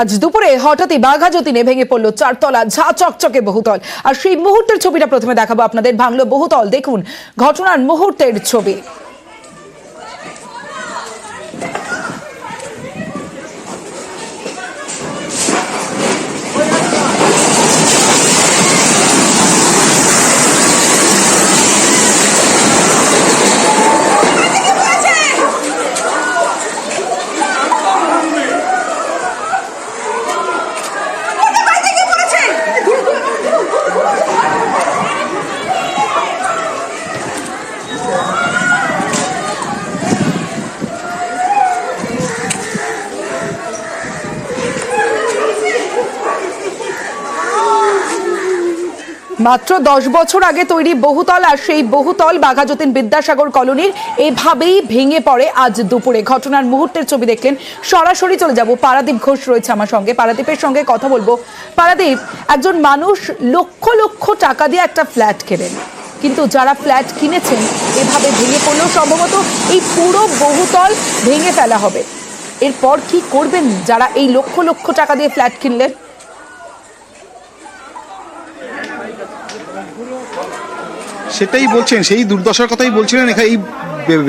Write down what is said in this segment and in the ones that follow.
আজ দুপুরে হঠাৎই বাঘা যতীনে ভেঙে পড়ল চারতলা ঝা চকচকে বহুতল। আর সেই মুহূর্তের ছবিটা প্রথমে দেখাবো আপনাদের। ভাঙলো বহুতল। দেখুন, ঘটনার মুহূর্তের ছবি। মাত্র দশ বছর আগে তৈরি বহুতল আর সেই বহুতল বাঘাযতীন বিদ্যাসাগর কলোনির এভাবেই ভেঙে পড়ে আজ দুপুরে। ঘটনার মুহূর্তের ছবি দেখলেন সরাসরি চলে যাব পারাদীপ ঘোষ রয়েছে আমার সঙ্গে। পারাদীপের সঙ্গে কথা বলব। পারাদীপ, একজন মানুষ লক্ষ লক্ষ টাকা দিয়ে একটা ফ্ল্যাট কেনেন। কিন্তু যারা ফ্ল্যাট কিনেছেন, এভাবে ভেঙে পড়লেও সম্ভবত এই পুরো বহুতল ভেঙে ফেলা হবে। এরপর কি করবেন যারা এই লক্ষ লক্ষ টাকা দিয়ে ফ্ল্যাট কিনলেন? সেটাই বলছেন সেই দুর্দশার কথাই বলছিলেন এখানে এই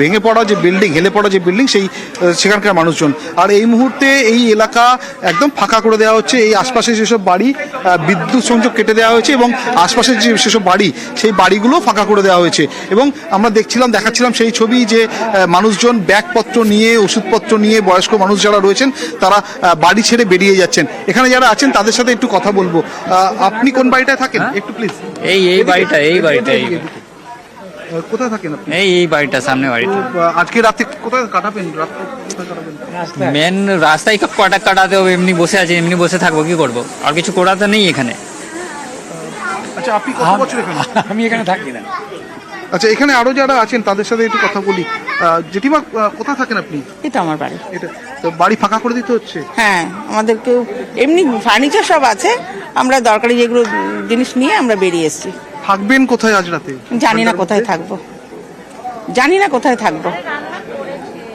ভেঙে পড়া যে বিল্ডিং হেলে পড়া যে বিল্ডিং সেই সেখানকার মানুষজন। আর এই মুহূর্তে এই এলাকা একদম ফাঁকা করে দেওয়া হচ্ছে এই আশপাশে যেসব বাড়ি বিদ্যুৎ সংযোগ কেটে দেওয়া হয়েছে এবং আশপাশের যে সেসব বাড়ি সেই বাড়িগুলো ফাঁকা করে দেওয়া হয়েছে। এবং আমরা দেখছিলাম দেখাচ্ছিলাম সেই ছবি যে মানুষজন ব্যাগপত্র নিয়ে ওষুধপত্র নিয়ে বয়স্ক মানুষ যারা রয়েছেন তারা বাড়ি ছেড়ে বেরিয়ে যাচ্ছেন। এখানে যারা আছেন তাদের সাথে একটু কথা বলব। আপনি কোন বাড়িটায় থাকেন? একটু প্লিজ এই এই বাড়িটা এই বাড়িটা এই কোথায় থাকেন আপনি? এই এই বাড়িটা সামনে বাড়িটা। আজকে রাতে কোথায় কাটাবেন? রাত মেন রাস্তায় কটা কাটাতে হবে এমনি বসে আছে এমনি বসে থাকব কি করব? আর কিছু করাতে নেই এখানে। আচ্ছা আপনি কত বছর এখানে? আমি এখানে থাকি না। আচ্ছা এখানে আরও যারা আছেন তাদের সাথে একটু কথা বলি। জেঠিমা কোথায় থাকেন আপনি? এটা আমার বাড়ি। এটা তো বাড়ি ফাঁকা করে দিতে হচ্ছে? হ্যাঁ আমাদেরকেও এমনি ফার্নিচার সব আছে। আমরা দরকারি যেগুলো জিনিস নিয়ে আমরা বেরিয়ে এসেছি। থাকবেন কোথায় আজ রাতে? জানি না কোথায় থাকব। জানি না কোথায় থাকব।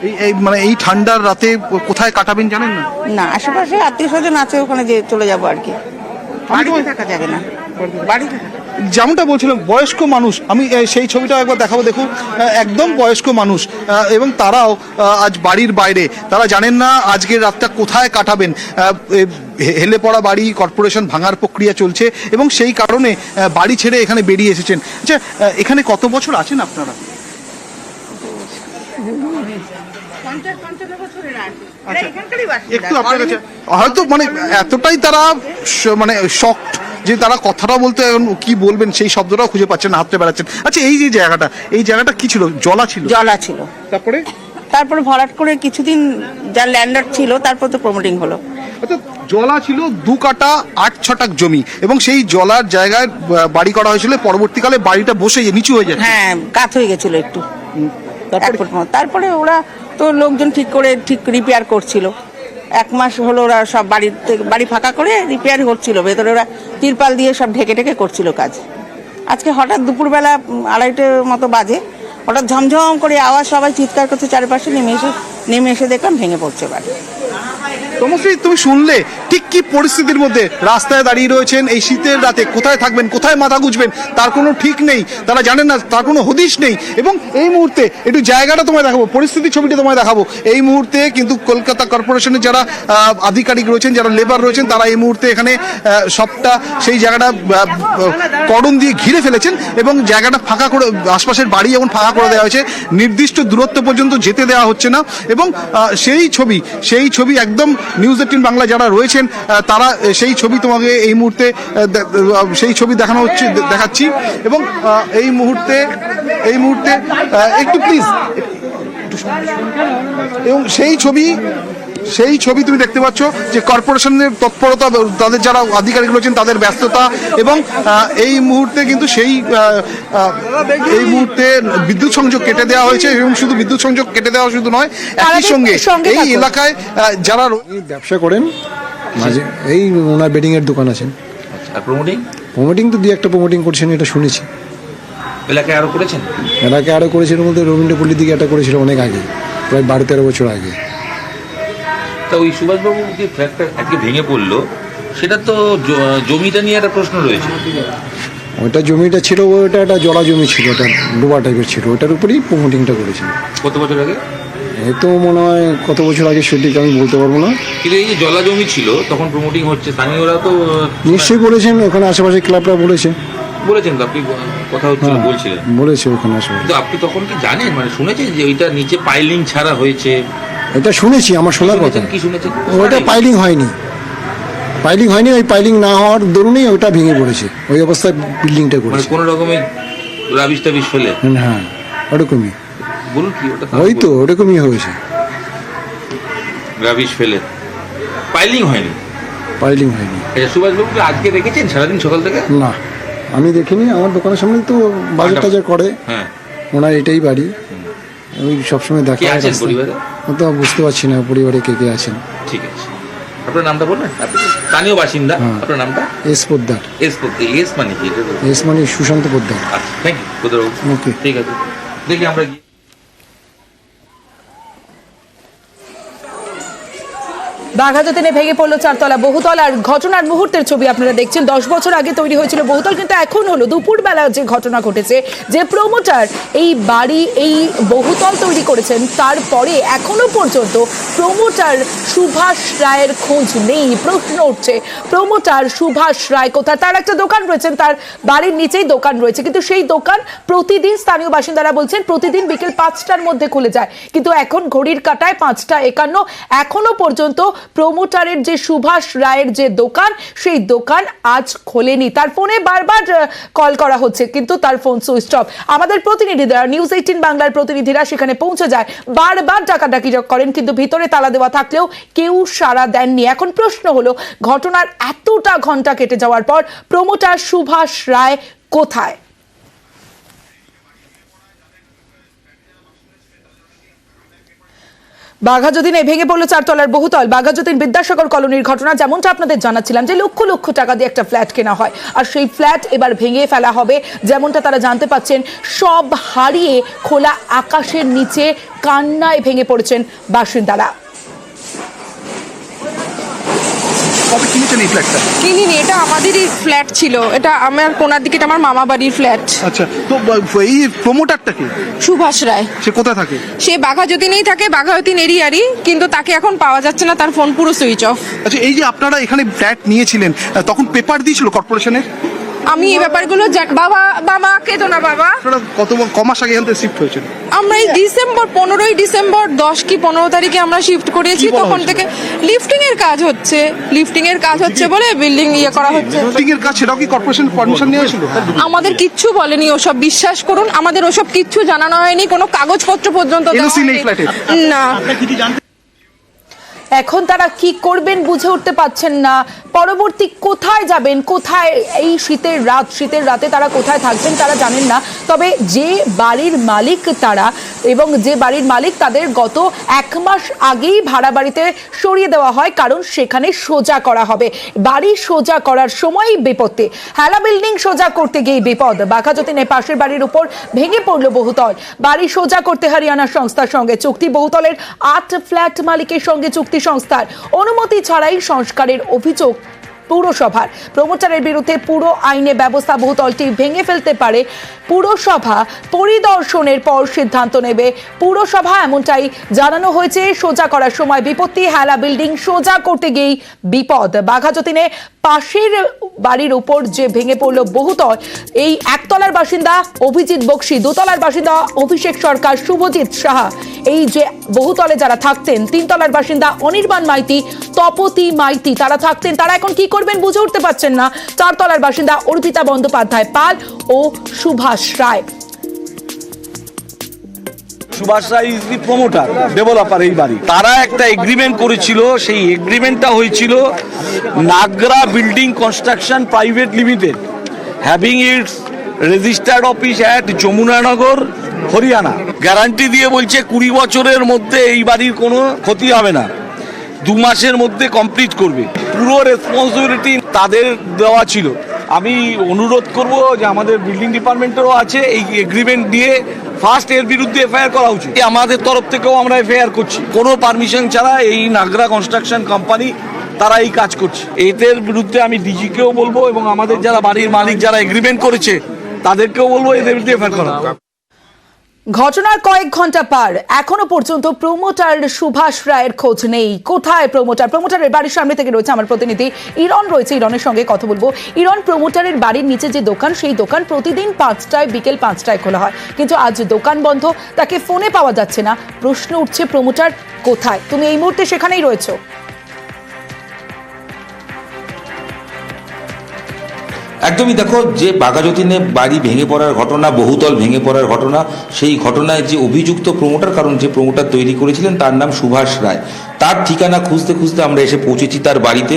এই এই মানে এই ঠান্ডার রাতে কোথায় কাটাবেন জানেন না? না আশেপাশে আত্মীয় স্বজন আছে ওখানে যে চলে যাব আর কি। বাড়িতে থাকা যাবে না। বাড়িতে যেমনটা বলছিলাম, বয়স্ক মানুষ, আমি সেই ছবিটা একবার দেখাবো, দেখুন একদম বয়স্ক মানুষ এবং তারাও আজ বাড়ির বাইরে, তারা জানেন না আজকের রাতটা কোথায় কাটাবেন হেলে পড়া বাড়ি, কর্পোরেশন ভাঙার প্রক্রিয়া চলছে, এবং সেই কারণে বাড়ি ছেড়ে এখানে বেরিয়ে এসেছেন। আচ্ছা এখানে কত বছর আছেন আপনারা? একটু আপনার কাছে হয়তো মানে এতটাই তারা মানে শক্ট যে তারা কথাটা বলতে এখন কি বলবেন সেই শব্দটাও খুঁজে পাচ্ছেন না হাতে বেড়াচ্ছেন। আচ্ছা এই যে জায়গাটা এই জায়গাটা কি ছিল? জলা ছিল? জলা ছিল। তারপরে? তারপরে ভরাট করে কিছুদিন যা ল্যান্ডার ছিল তারপর তো প্রমোটিং হলো। জলা ছিল দু কাটা আট ছটাক জমি এবং সেই জলার জায়গায় বাড়ি করা হয়েছিল পরবর্তীকালে বাড়িটা বসে নিচু হয়ে যায় হ্যাঁ কাত হয়ে গেছিল একটু। তারপরে ওরা তো লোকজন ঠিক করে, ঠিক রিপেয়ার করছিল। এক মাস হলো ওরা সব বাড়ির বাড়ি ফাঁকা করে রিপেয়ার করছিল, ভেতরে ওরা তিরপাল দিয়ে সব ঢেকে ঢেকে করছিল কাজ। আজকে হঠাৎ দুপুরবেলা আড়াইটে মতো বাজে, হঠাৎ ঝমঝম করে আওয়াজ, সবাই চিৎকার করছে, চারপাশে নেমে এসে নেমে এসে দেখলাম ভেঙে পড়ছে বাড়ি। তমশ্রী, তুমি শুনলে ঠিক কি পরিস্থিতির মধ্যে রাস্তায় দাঁড়িয়ে রয়েছেন? এই শীতের রাতে কোথায় থাকবেন? কোথায় মাথা গুজবেন? তার কোনো ঠিক নেই। তারা জানেন না, তার কোনো হদিশ নেই। এবং এই মুহূর্তে একটু জায়গাটা তোমায় দেখাবো, পরিস্থিতি ছবিটা তোমায় দেখাবো। এই মুহূর্তে কিন্তু কলকাতা কর্পোরেশনের যারা আধিকারিক রয়েছেন, যারা লেবার রয়েছেন, তারা এই মুহূর্তে এখানে সবটা, সেই জায়গাটা করণ দিয়ে ঘিরে ফেলেছেন এবং জায়গাটা ফাঁকা করে, আশপাশের বাড়ি যেমন ফাঁকা করে দেওয়া হয়েছে, নির্দিষ্ট দূরত্ব পর্যন্ত যেতে দেওয়া হচ্ছে না। এবং সেই ছবি সেই ছবি একদম নিউজ এইটিন বাংলা যারা রয়েছেন তারা সেই ছবি তোমাকে এই মুহূর্তে সেই ছবি দেখানো হচ্ছে দেখাচ্ছি। এবং এই মুহূর্তে এই মুহূর্তে একটু প্লিজ এবং সেই ছবি সেই ছবি তুমি দেখতে পাচ্ছ যে কর্পোরেশনের তৎপরতা তাদের যারা আধিকারিক রয়েছেন তাদের ব্যস্ততা এবং এই মুহূর্তে কিন্তু সেই এই মুহূর্তে বিদ্যুৎ সংযোগ কেটে দেওয়া হয়েছে এবং শুধু বিদ্যুৎ সংযোগ কেটে দেওয়া শুধু নয় একই সঙ্গে সঙ্গে এই এলাকায় যারা ব্যবসা করেন মাঝে এই ওনার বেডিং এর দোকান আছেন। আর প্রমোটিং প্রমোটিং তো দুই একটা প্রমোটিং করছেন এটা শুনেছি। এলাকায় আরও করেছেন? এলাকায় আরও করেছিল বলতে রবীন্দ্রপল্লির দিকে একটা করেছিল অনেক আগে প্রায় বারো তেরো বছর আগে। তা ওই সুভাষবাবু যে ফ্ল্যাটটা আজকে ভেঙে পড়ল সেটা তো জমিটা নিয়ে একটা প্রশ্ন রয়েছে। ওইটা জমিটা ছিল ওইটা একটা জলা জমি ছিল ওটা ডোবা টাইপের ছিল ওটার উপরেই প্রমোটিংটা করেছিল। কত বছর আগে? এই তো মনে হয় কত বছর আগে সঠিক আমি বলতে পারব না। কিন্তু এই যে জলা জমি ছিল তখন প্রমোটিং হচ্ছে স্থানীয়রা তো নিশ্চয়ই বলেছেন ওখানে আশেপাশে ক্লাবরা বলেছে। বলেছেন তো আপনি কথা হচ্ছিল হ্যাঁ, বলছিলেন। বলেছে ওখানে আশেপাশে। কিন্তু আপনি তখন কি জানেন? মানে শুনেছেন যে ওইটা নিচে পাইলিং ছাড়া হয়েছে? এটা শুনেছি আমার শোনার কথা। কি ওইটা পাইলিং। হয়নি। পাইলিং হয়নি ওই পাইলিং না হওয়ার দরুনই ওইটা ভেঙে পড়েছে। ওই অবস্থায় বিল্ডিংটা মানে করেছে। কোনো রকমের রাবিশ টাবিশ ফেলে হ্যাঁ ওরকমই। বলুন কি ওটা ওই তো ওরকমই হয়েছে। রাবিশ ফেলে। পাইলিং হয়নি? পাইলিং হয়নি। আচ্ছা সুভাষবাবুকে আজকে দেখেছেন সারাদিন সকাল থেকে? না আমি দেখিনি। আমার দোকানের সামনে তো বাজার টাজার করে। হ্যাঁ। ওনার এটাই বাড়ি। ওই সবসময় দেখা হয় আছেন পরিবারে? তো বুঝতে পারছি না পরিবারে কে কে আছেন। ঠিক আছে। আপনার নামটা বলবেন? আপনি স্থানীয় বাসিন্দা। হ্যাঁ। আপনার নামটা? S Poddar. S Poddar. S মানে কি? এস মানে সুশান্ত পোদ্দার। আচ্ছা থ্যাংক ইউ পোদ্দার ওকে ঠিক আছে। দেখি আমরা বাঘাযতীনে ভেঙে পড়ল চারতলা বহুতল, আর ঘটনার মুহূর্তের ছবি আপনারা দেখছেন। দশ বছর আগে তৈরি হয়েছিল বহুতল, কিন্তু এখন হলো দুপুরবেলা যে ঘটনা ঘটেছে, যে প্রমোটার এই বাড়ি, এই বহুতল তৈরি করেছেন, তারপরে এখনও পর্যন্ত প্রমোটার সুভাষ রায়ের খোঁজ নেই, প্রশ্ন উঠছে প্রমোটার সুভাষ রায় কোথায়? তার একটা দোকান রয়েছেন তার বাড়ির নিচেই দোকান রয়েছে, কিন্তু সেই দোকান প্রতিদিন স্থানীয় বাসিন্দারা বলছেন, প্রতিদিন বিকেল পাঁচটার মধ্যে খুলে যায়। কিন্তু এখন ঘড়ির কাটায় পাঁচটা একান্ন, এখনও পর্যন্ত প্রমোটারের যে সুভাষ রায়ের যে দোকান, সেই দোকান আজ খোলেনি। তার ফোনে বারবার কল করা হচ্ছে, কিন্তু তার ফোন সুইচ অফ। আমাদের প্রতিনিধিরা নিউজ এইটিন বাংলার প্রতিনিধিরা সেখানে পৌঁছে যায়। বারবার ডাকাডাকি করেন, কিন্তু ভিতরে তালা দেওয়া থাকলেও কেউ সাড়া দেননি। এখন প্রশ্ন হলো, ঘটনার এতটা ঘণ্টা কেটে যাওয়ার পর প্রমোটার সুভাষ রায় কোথায়? বাঘাযতীনে ভেঙে পড়ল চারতলার বহুতল। বাঘাযতীন বিদ্যাসাগর কলোনির ঘটনা যেমনটা আপনাদের জানাচ্ছিলাম যে লক্ষ লক্ষ টাকা দিয়ে একটা ফ্ল্যাট কেনা হয়। আর সেই ফ্ল্যাট এবার ভেঙে ফেলা হবে যেমনটা তারা জানতে পাচ্ছেন। সব হারিয়ে খোলা আকাশের নিচে কান্নায় ভেঙে পড়েছেন বাসিন্দারা। কবে কিনেছেন এই ফ্ল্যাটটা কিনিনি এটা আমাদেরই ফ্ল্যাট ছিল। এটা আমার কোনার দিকে এটা আমার মামা বাড়ির ফ্ল্যাট আচ্ছা তো ব- এই প্রমোটারটা কে? সুভাষ রায়। সে কোথায় থাকে? সে বাঘাযতীনেই থাকে বাঘাযতীন এরিয়ারই কিন্তু তাকে এখন পাওয়া যাচ্ছে না তার ফোন পুরো সুইচ অফ আচ্ছা এই যে আপনারা এখানে ফ্ল্যাট নিয়েছিলেন আহ, তখন পেপার দিয়েছিল কর্পোরেশনের আমি এই ব্যাপারগুলো বাবা বাবা কে তো না বাবা। কত ক মাস আগে এখান থেকে শিফট হয়েছিল? আমরা এই ডিসেম্বর পনেরোই ডিসেম্বর দশ কি পনেরো তারিখে আমরা শিফট করিয়েছি তখন থেকে লিফটিং এর কাজ হচ্ছে। লিফটিং এর কাজ হচ্ছে বলে বিল্ডিং ইয়ে করা হচ্ছে। বিল্ডিং এর কাজ সেটাও কি কর্পোরেশন পারমিশন নিয়ে হয়েছিল? আমাদের কিচ্ছু বলেনি ওসব বিশ্বাস করুন আমাদের ওসব কিচ্ছু জানানো হয়নি কোনো কাগজপত্র পর্যন্ত? না। এখন তারা কি করবেন বুঝে উঠতে পারছেন না। পরবর্তী কোথায় যাবেন? কোথায় এই শীতের রাত? শীতের রাতে তারা কোথায় থাকবেন তারা জানেন না। তবে যে বাড়ির মালিক তারা এবং যে বাড়ির মালিক তাদের গত এক মাস আগেই ভাড়া বাড়িতে সরিয়ে দেওয়া হয়, কারণ সেখানে সোজা করা হবে। বাড়ি সোজা করার সময়ই বিপত্তি। হেলা বিল্ডিং সোজা করতে গিয়ে বিপদ। বাঘাযতীনে পাশের বাড়ির উপর ভেঙে পড়ল বহুতল। বাড়ি সোজা করতে হরিয়ানা সংস্থার সঙ্গে চুক্তি। বহুতলের আট ফ্ল্যাট মালিকের সঙ্গে চুক্তি সংস্থার। অনুমতি ছাড়াই সংস্কারের অভিযোগ পুরসভার। প্রমোটারের বিরুদ্ধে পুরো আইনে ব্যবস্থা বহুতলটি ভেঙে ফেলতে পারে। পুরসভা পরিদর্শনের পর সিদ্ধান্ত নেবে পুরসভা, এমনটাই জানানো হয়েছে। সোজা করার সময় বিপত্তি, হেলা বিল্ডিং সোজা করতে গিয়েই বিপদ। বাঘাযতীনে পাশের বাড়ির উপর যে ভেঙে পড়ল বহুতল, এই একতলার বাসিন্দা অভিজিৎ বক্সি, দোতলার বাসিন্দা অভিষেক সরকার, শুভজিৎ সাহা। এই যে বহুতলে যারা থাকতেন, তিনতলার বাসিন্দা অনির্বাণ মাইতি, তপতি মাইতি, তারা থাকতেন, তারা এখন কি করবেন বুঝে উঠতে পারছেন না। চারতলার বাসিন্দা অর্পিতা বন্দ্যোপাধ্যায় পাল ও Subhash Roy. Subhash Roy is the promoter developer এই বাড়ি। তারা একটা এগ্রিমেন্ট করেছিল, সেই এগ্রিমেন্টটা হয়েছিল Nagra building construction private limited having its registered office at Yamunanagar Haryana. Guarantee দিয়ে বলছে কুড়ি বছরের মধ্যে এই বাড়ির কোনো ক্ষতি হবে না। দু মাসের মধ্যে কমপ্লিট করবে। পুরো রেসপন্সিবিলিটি তাদের দেওয়া ছিল। আমি অনুরোধ করব যে আমাদের বিল্ডিং ডিপার্টমেন্টেরও আছে, এই এগ্রিমেন্ট দিয়ে ফার্স্ট এর বিরুদ্ধে এফআইআর করা উচিত। আমাদের তরফ থেকেও আমরা এফআইআর করছি। কোনো পারমিশন ছাড়া এই নাগরা কনস্ট্রাকশন কোম্পানি তারা এই কাজ করছে। এদের বিরুদ্ধে আমি ডিজিকেও বলব এবং আমাদের যারা বাড়ির মালিক যারা এগ্রিমেন্ট করেছে, তাদেরকেও বলব এদের বিরুদ্ধে এফআইআর করা। ঘটনার কয়েক ঘণ্টা পার। এখনও পর্যন্ত প্রমোটার সুভাষ রায়ের খোঁজ নেই। কোথায় প্রমোটার? প্রমোটারের বাড়ির সামনে থেকে রয়েছে আমার প্রতিনিধি ইরন রয়েছে ইরনের সঙ্গে কথা বলব। ইরন, প্রমোটারের বাড়ির নিচে যে দোকান, সেই দোকান প্রতিদিন পাঁচটায়, বিকেল পাঁচটায় খোলা হয়। কিন্তু আজ দোকান বন্ধ, তাকে ফোনে পাওয়া যাচ্ছে না। প্রশ্ন উঠছে, প্রমোটার, কোথায়? তুমি এই মুহূর্তে সেখানেই রয়েছো। একদমই দেখো, যে বাঘাযতীনে বাড়ি ভেঙে পড়ার ঘটনা, বহুতল ভেঙে পড়ার ঘটনা, সেই ঘটনায় যে অভিযুক্ত প্রমোটার কারণ যে প্রমোটার তৈরি করেছিলেন, তার নাম সুভাষ রায়। তার ঠিকানা খুঁজতে খুঁজতে আমরা এসে পৌঁছেছি তার বাড়িতে।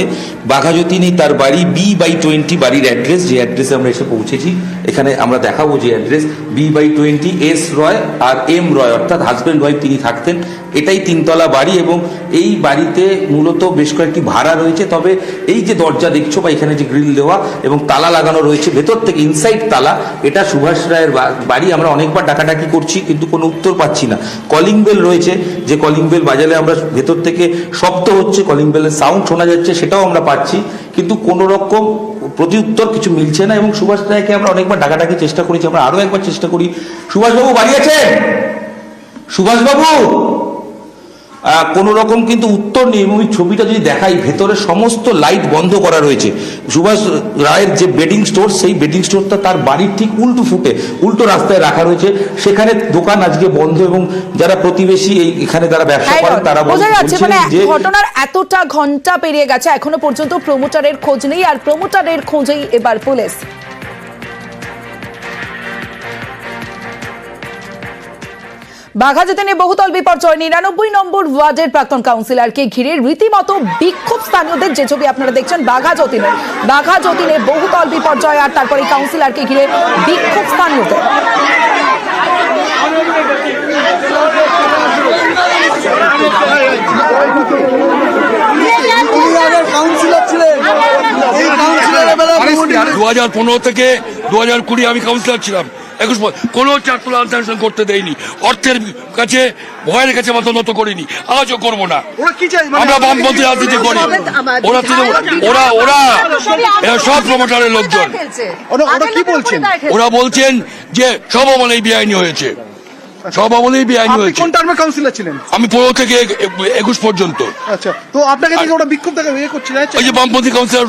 বাঘাযতীনে তার বাড়ি বি বাই টোয়েন্টি বাড়ির অ্যাড্রেস যে অ্যাড্রেসে আমরা এসে পৌঁছেছি। এখানে আমরা দেখাবো যে address B by twenty S Roy R M Roy অর্থাৎ হাজব্যান্ড ওয়াইফ তিনি থাকতেন। এটাই তিনতলা বাড়ি এবং এই বাড়িতে মূলত বেশ কয়েকটি ভাড়া রয়েছে। তবে এই যে দরজা দেখছ বা এখানে যে গ্রিল দেওয়া এবং তালা লাগানো রয়েছে, ভেতর থেকে ইনসাইড তালা, এটা সুভাষ রায়ের বাড়ি। আমরা অনেকবার ডাকাডাকি করছি কিন্তু কোনো উত্তর পাচ্ছি না। কলিং বেল রয়েছে। যে কলিং বেল বাজালে আমরা ভেতর থেকে শব্দ হচ্ছে কলিং বেলের সাউন্ড শোনা যাচ্ছে, সেটাও আমরা পাচ্ছি। কিন্তু কোনো রকম প্রতি উত্তর কিছু মিলছে না এবং সুভাষ রায়কে আমরা অনেকবার ডাকাডাকি চেষ্টা করেছি, আমরা আরও একবার চেষ্টা করি। সুভাষবাবু বাড়ি আছেন? সুভাষবাবু? কোনো রকম কিন্তু উত্তর নেই এবং ছবিটা যদি দেখাই ভেতরে সমস্ত লাইট বন্ধ করা রয়েছে। সুভাষ রায়ের যে বেডিং স্টোর সেই বেডিং স্টোরটা তার বাড়ির ঠিক উল্টো ফুটে উল্টো রাস্তায় রাখা রয়েছে। সেখানে দোকান আজকে বন্ধ এবং যারা প্রতিবেশী এই এখানে যারা ব্যবসা করেন তারা বোঝা যাচ্ছে মানে ঘটনার এতটা ঘণ্টা পেরিয়ে গেছে এখনও পর্যন্ত প্রমোটারের খোঁজ নেই আর প্রমোটারের খোঁজেই এবার পুলিশ। বাঘাযতীনে বহুতল বিপর্যয় নিরানব্বই নম্বর ওয়ার্ডের প্রাক্তন কাউন্সিলরকে ঘিরে রীতিমতো বিক্ষোভ স্থানীয়দের যে ছবি আপনারা দেখছেন বাঘাযতীনে বাঘাযতীনে বহুতল বিপর্যয় আর তারপরে কাউন্সিলরকে ঘিরে বিক্ষোভ স্থানীয়দের দু হাজার পনেরো থেকে দু হাজার কুড়ি আমি কাউন্সিলর ছিলাম একুশ বছর। কোনো চারতলা আনসারেশন করতে দেয়নি অর্থের কাছে ভয়ের কাছে মাথা নত করিনি। আজও করব না। ওরা কি চাই মানে আমরা বামপন্থী রাজনীতি করি। ওরা ওরা ওরা সব প্রমোটারের লোকজন। কি বলছেন? ওরা বলছেন যে সব আমলেই বেআইনি হয়েছে। সব আমলেই বেআইনি হয়েছে। কোন টার্মে কাউন্সিলর ছিলেন? আমি পনেরো থেকে একুশ পর্যন্ত। আচ্ছা। তো আপনাকে ওরা বিক্ষোভ দেখা ইয়ে করছে ওই যে বামপন্থী কাউন্সিলর